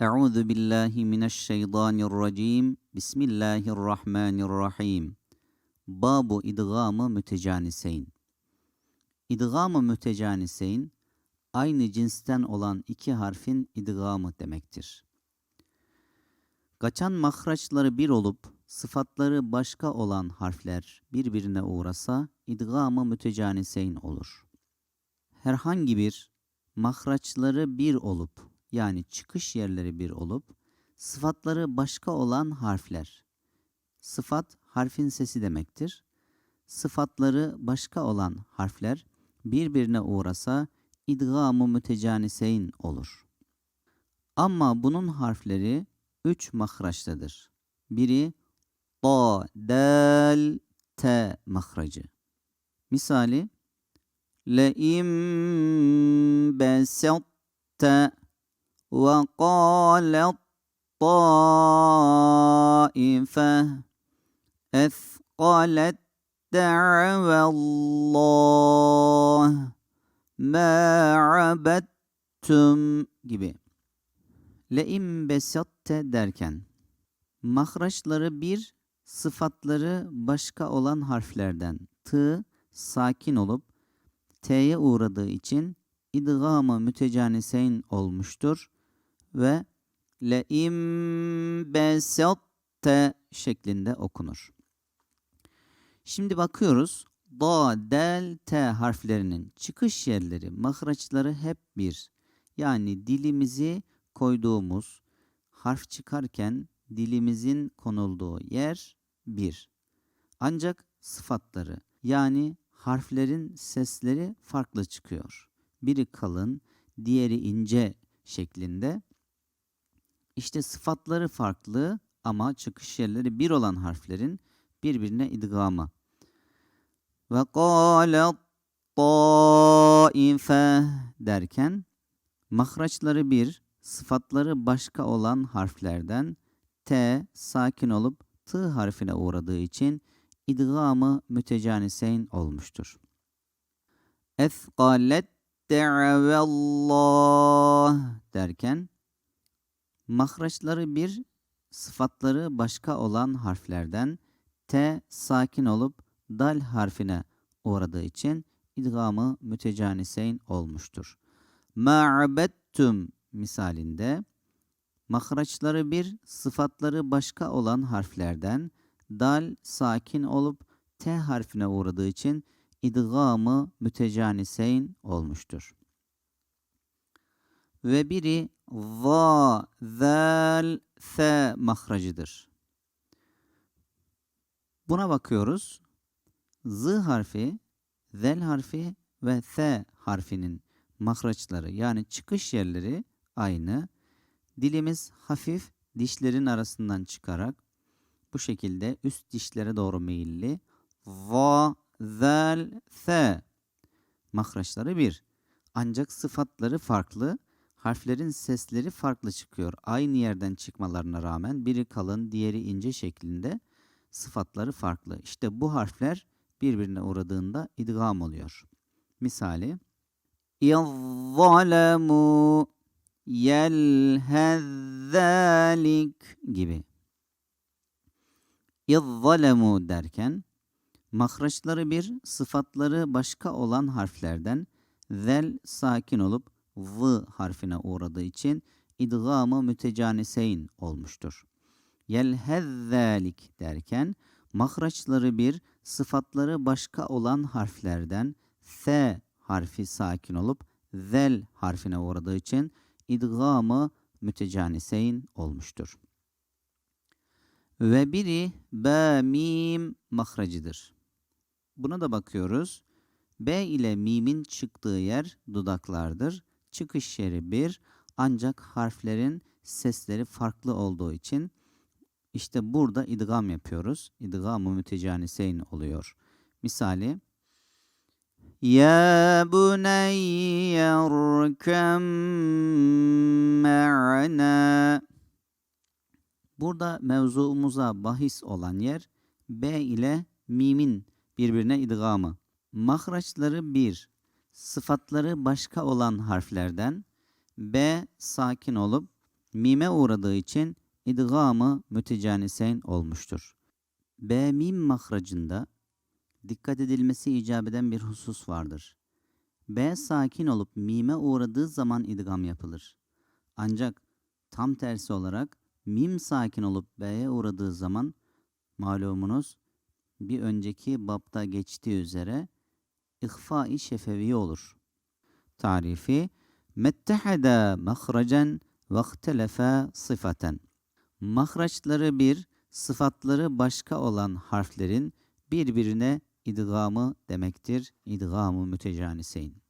Euzu billahi mineşşeytanirracim. Bismillahirrahmanirrahim. Babu idgamı mütecaniseyn. İdgamı mütecaniseyn aynı cinsten olan iki harfin idgamı demektir. Kaçan mahraçları bir olup sıfatları başka olan harfler birbirine uğrasa idgamı mütecaniseyn olur. Herhangi bir mahraçları bir olup yani çıkış yerleri bir olup sıfatları başka olan harfler. Sıfat harfin sesi demektir. Sıfatları başka olan harfler birbirine uğrasa idgamı mütecaniseyn olur. Ama bunun harfleri üç mahraçtadır. Biri ta, del, te mahracı. Misali le im besatta وقالت طائفة أثقلت دعوى الله ما عبدتم gibi. Le'im besatte derken mahraçları bir, sıfatları başka olan harflerden tı sakin olup t'ye uğradığı için idgamı mütecaniseyn olmuştur ve le'im besatte şeklinde okunur. Şimdi bakıyoruz. Da, del, te harflerinin çıkış yerleri, mahraçları hep bir. Yani dilimizi koyduğumuz harf çıkarken dilimizin konulduğu yer bir. Ancak sıfatları yani harflerin sesleri farklı çıkıyor. Biri kalın, diğeri ince şeklinde. İşte sıfatları farklı ama çıkış yerleri bir olan harflerin birbirine idgamı. Ve kâlet tâife derken mahraçları bir, sıfatları başka olan harflerden T sakin olup T harfine uğradığı için idgamı mütecaniseyn olmuştur. Ethqalet de'avallah derken mahraçları bir, sıfatları başka olan harflerden T sakin olup dal harfine uğradığı için idgamı mütecaniseyn olmuştur. Ma'abettum misalinde mahraçları bir, sıfatları başka olan harflerden dal sakin olup T harfine uğradığı için idgamı mütecaniseyn olmuştur. Ve biri va, zal, fe mahracıdır. Buna bakıyoruz. Z harfi, zel harfi ve th harfinin mahraçları yani çıkış yerleri aynı. Dilimiz hafif dişlerin arasından çıkarak bu şekilde üst dişlere doğru meyilli. Va, zel, the. Mahraçları bir. Ancak sıfatları farklı. Harflerin sesleri farklı çıkıyor. Aynı yerden çıkmalarına rağmen biri kalın, diğeri ince şeklinde sıfatları farklı. İşte bu harfler birbirine uğradığında idgam oluyor. Misali İzzalemu yelhezzalik gibi. İzzalemu derken mahraçları bir, sıfatları başka olan harflerden zel sakin olup v harfine uğradığı için idgamı mütecaniseyn olmuştur. Yelhezzalik derken mahraçları bir, sıfatları başka olan harflerden s harfi sakin olup zel harfine uğradığı için idgamı mütecaniseyn olmuştur. Ve biri b mim mahracıdır. Buna da bakıyoruz. B ile mimin çıktığı yer dudaklardır. Çıkış yeri bir ancak harflerin sesleri farklı olduğu için işte burada idgam yapıyoruz. İdgam-ı mütecaniseyn oluyor. Misali Ya buneyye rkem ma'na Burada mevzuumuza bahis olan yer B ile mimin birbirine idgamı. Mahraçları bir, sıfatları başka olan harflerden B sakin olup mime uğradığı için idgamı mütecaniseyn olmuştur. B mim mahracında dikkat edilmesi icap eden bir husus vardır. B sakin olup mime uğradığı zaman idgam yapılır. Ancak tam tersi olarak mim sakin olup B'ye uğradığı zaman malumunuz bir önceki babda geçtiği üzere ihfa-i şefevi olur. Tarifi mettehede mahracen ve ihtelefe sıfaten. Mahraçları bir, sıfatları başka olan harflerin birbirine idgamı demektir. İdgamı mütecaniseyn.